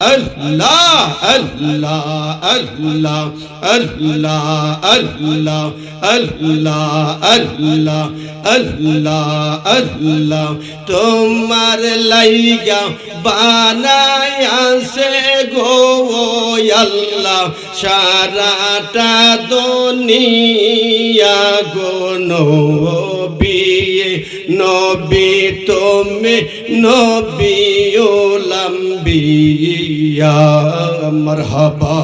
আল্লাহ আল্লাহ আল্লাহ আল্লাহ আল্লাহ আল্লাহ আল্লাহ আল্লাহ আল্লাহ। তোমার লাইগা বানায় আসে গো আল্লাহ। সারাটা দুনিয়া গো নবী। নবী তুমি নবী লম্বিয়া মরহবা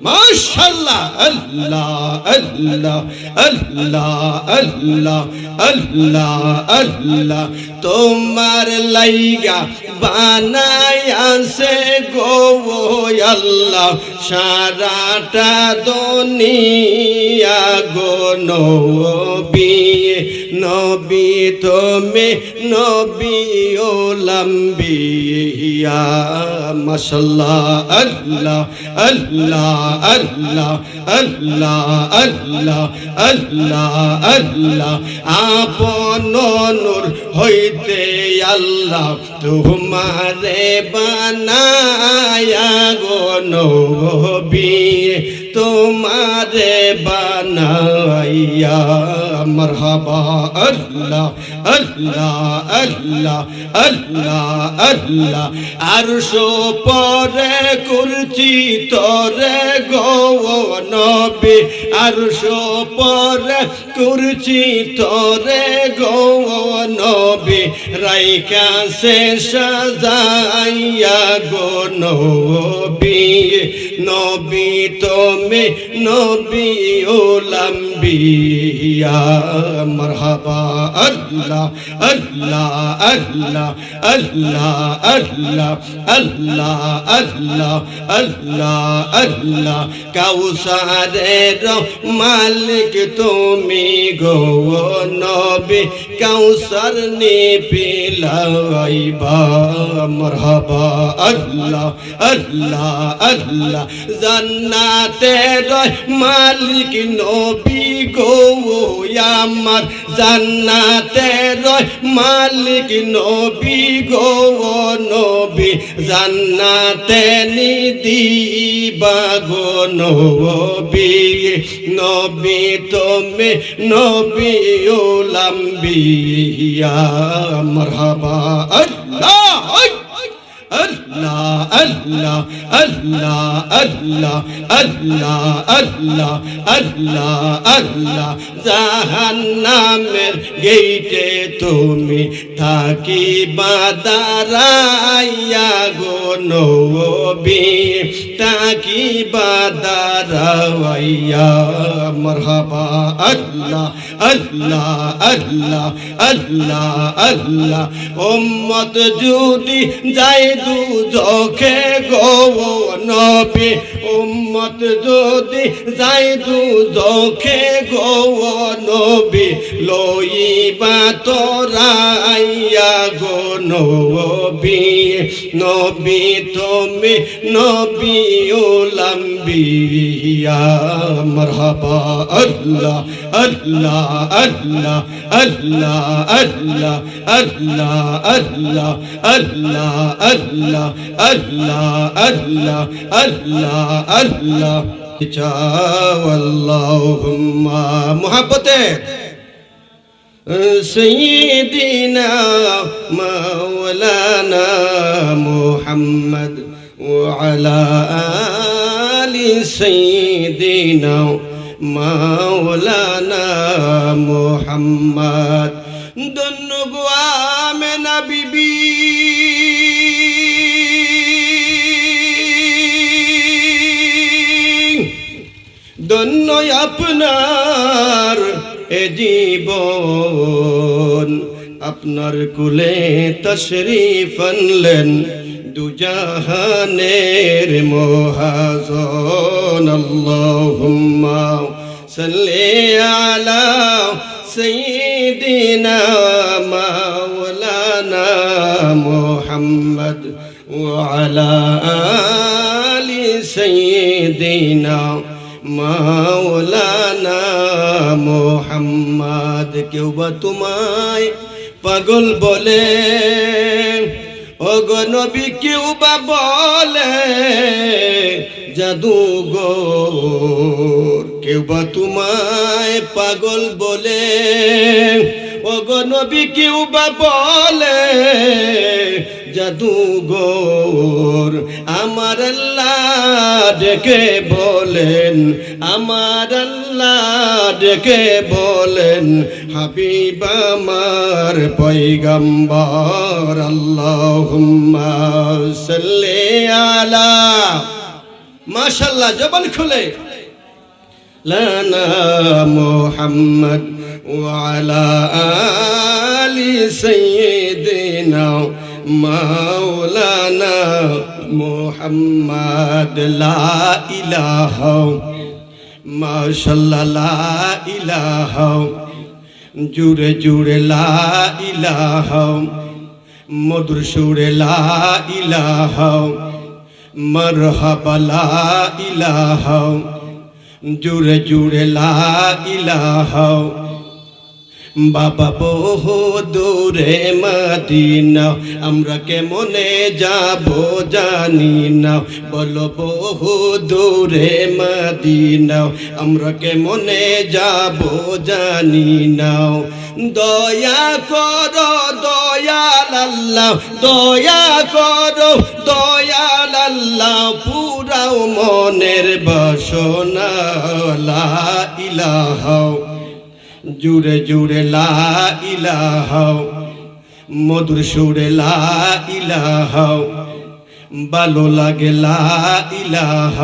আল্লাহ মাশাল্লাহ আল্লাহ আল্লাহ আল্লাহ আল্লাহ আল্লাহ আল্লাহ। তোমার লাইগা বানায় আসে গো আল্লাহ। সারাটা দুনিয়া গো নবী নবী তুমি নবী ও লম্বিয়া। মাশাল্লাহ, আল্লাহ আল্লাহ আল্লাহ আল্লাহ আল্লাহ আল্লাহ আল্লাহ। আপন নূর হইতে আল্লাহ তোমারে বানায়া গো নবী তোমারে বানাইয়া মরহবা আল্লাহ আল্লাহ আল্লাহ আল্লাহ আল্লাহ। আরশো পরে করছি তোরে গো নবী। আরশো পরে করছি তোরে গো নবী। রাইকা সে সাজাইয়া গো নবী নবী তুমি নবী ওলাম্বিয়া মরহাবা, আল্লাহ আল্লাহ আল্লাহ আল্লাহ আল্লাহ আল্লাহ আল্লাহ আল্লাহ আল্লাহ। কাউসারের মালিক তুমি গো নবী, কাউসার নি পিলাইবা মরহাবা আল্লাহ আল্লাহ আল্লাহ। জান্নাতের মালিক নবী গো আমার জান্নাতের মালিক নবী গো নবী, জান্নাতে নিদিবা গো নবী। নবী তুমি নবী ওলাম্বিয়া মরহাবা। আল্লাহ আল্লাহ। আল্লাহ আল্লাহ আল্লাহ আল্লাহ আল্লাহ আল্লাহ আল্লাহ জাহান্নামের গেইটে তুমি থাকি বাদারাইয়া গো নবী তাকি বাদারাইয়া, মরহাবা আল্লাহ আল্লাহ আল্লাহ আল্লাহ আল্লাহ। উম্মত যদি যায় দু চোখে গো নবী উম্মত যদি যাই দু চোখে গো নবী লইবা তোরাইয়া গো নবী। নবী তুমি নবী ওলাম্বিয়া মরহবা আল্লাহ আল্লাহ আল্লাহ আল্লাহ আল্লাহ আল্লাহ আল্লাহ আল্লাহ আল্লাহ আল্লাহ আল্লাহ আল্লাহ আল্লাহ আল্লাহুম্মা মুহাব্বতে سيدنا مولانا محمد وعلى آل سيدنا مولانا محمد دنگو آمن ببي دنو اپنار এ জীবন, আপনার কুলে তশরিফ আনলেন দুজাহানের মোহাজন। আল্লাহুম্মা সাল্লি আলা সাইয়্যিদিনা মাওলানা মুহাম্মদ ওয়া আলা আলি সাইয়্যিদিনা মাওলানা মোহাম্মদ, কেউ বা তোমায় পাগল বলে। গো কেউ বা বলে জাদুঘর, কেউ বা তোমায় পাগল বলে। গো কেউ বা বলে জাদুগোর আমার ডেকে বলেন, আমার ডেকে বলেন, হাবিব আমার পৈগম্বর আল্লাহুম্মা সাল্লি জবান খুলে। লানা মোহাম্মদ ওয়ালা আলি সাইয়্যিদিনা মাওলানা মোহাম্মদ লা ইলাহা, মাশাল্লাহ লা ইলাহা, জুড়ে জুড়ে লা ইলাহা, মধুর সুরে লা ইলাহা, মরহাবা জুড়ে জুড়ে লা বাবা বহু দূরে মদিনা, আমরা কেমনে যাব জানি না। বলো বহু দূরে মদিনা, আমরা কেমনে যাব জানি না। দয়া কর, দয়াল আল্লাহ, দয়া কর, দয়াল আল্লাহ, পুরাও মনের বাসনা ইলাহা জুড়ে জুড়ে লা ইলাহ মধুর সুরে লা ইলাহ ভালো লাগে লা ইলাহ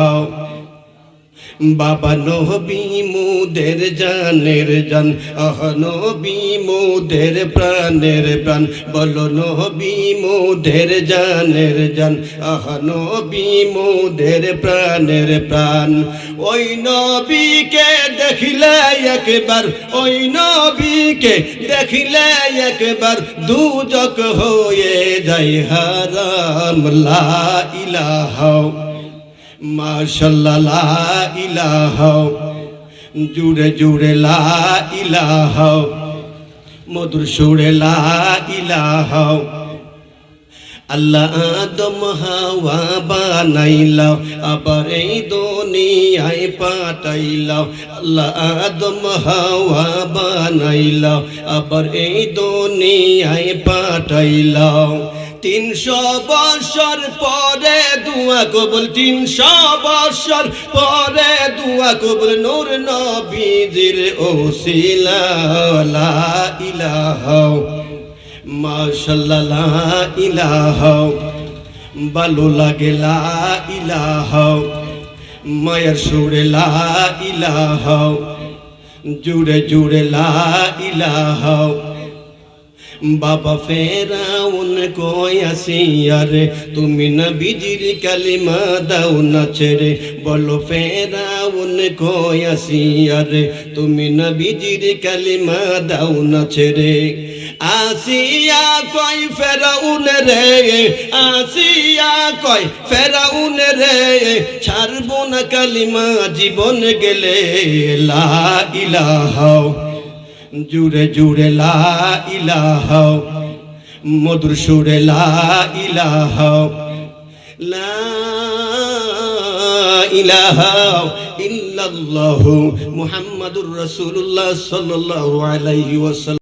বাবা নবী মুদের জানের জান, আহ নবী মুদের প্রাণের প্রাণ। বলো নবী মুদের জানের জান, আহ নবী মুদের প্রাণের প্রাণ। ওই নবীকে দেখিলে একবার, ওই নবীকে দেখিলে একবার দুজক হয়ে যায় হারাম, লা ইলাহা মাশাল্লাহ ইলাহ, জুড়ে জুড়ে লা ইলাহ, মধুর সুরে লা ইলাহ। আল্লাহ আদম হাওয়া বানাইলাও, আবার এই দুনিয়ায় পাঠাইলাও। আল্লাহ আদম হাওয়া বানাইলাও, আবার এই দুনিয়ায় পাঠাইলাও। তিনশো বছর পরে দুয়া কবুল, তিনশো বছর পরে দুয়া কবুল, নূর নবীজির ওসিলা ইলাহা, মাশাল্লাহ ইলাহ ভালো লাগে ইলাহ, মায়ের সুরে ইলাহ, জুড়ে জুড়ে, লা ইলাহ। বাবা ফেরাউন কয়াসিয়ারে তুমি না বিজির কালিমা দাও না ছেড়ে। বলো ফেরাউন কয়াসিয়ারে তুমি না বিজির কালিমা দাও না ছেড়ে। আসিয়া কই ফেরাউন রে? আসিয়া কই ফেরাউন রে? ছাড়বো না কালিমা, জীবন গেলে লা ইলাহা জুড়ে জুড়ে লা ইলাহ মধুর সুরে লা ইলাহ লা ইলাহা ইল্লাল্লাহু মুহাম্মাদুর রাসূলুল্লাহ সাল্লাল্লাহু